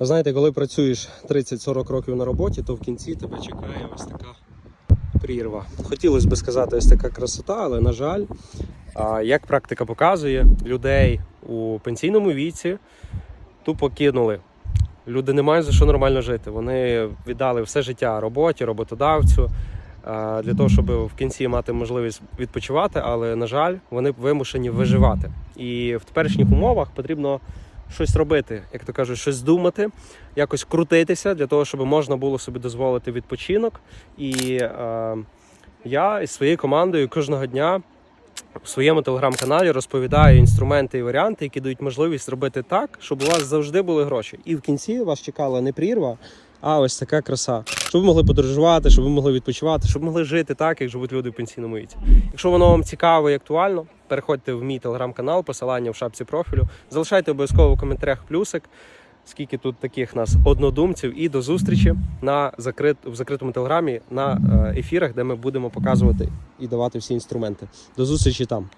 Знаєте, коли працюєш 30-40 років на роботі, то в кінці тебе чекає ось така прірва. Хотілося б сказати, ось така красота, але на жаль, як практика показує, людей у пенсійному віці тупо кинули. Люди не мають за що нормально жити. Вони віддали все життя роботі, роботодавцю для того, щоб в кінці мати можливість відпочивати, але на жаль, вони вимушені виживати. І в теперішніх умовах потрібно щось робити, як то кажуть, щось думати, якось крутитися для того, щоб можна було собі дозволити відпочинок. І е, я із своєю командою кожного дня в своєму телеграм-каналі розповідаю інструменти і варіанти, які дають можливість зробити так, щоб у вас завжди були гроші. І в кінці вас чекала не прірва, а ось така краса. Щоб ви могли подорожувати, щоб ви могли відпочивати, щоб могли жити так, як живуть люди в пенсійному віці. Якщо воно вам цікаво і актуально, переходьте в мій телеграм-канал, посилання в шапці профілю. Залишайте обов'язково в коментарях плюсик. Скільки тут таких нас однодумців, і до зустрічі на закрит в закритому телеграмі на е, ефірах, де ми будемо показувати і давати всі інструменти. До зустрічі там.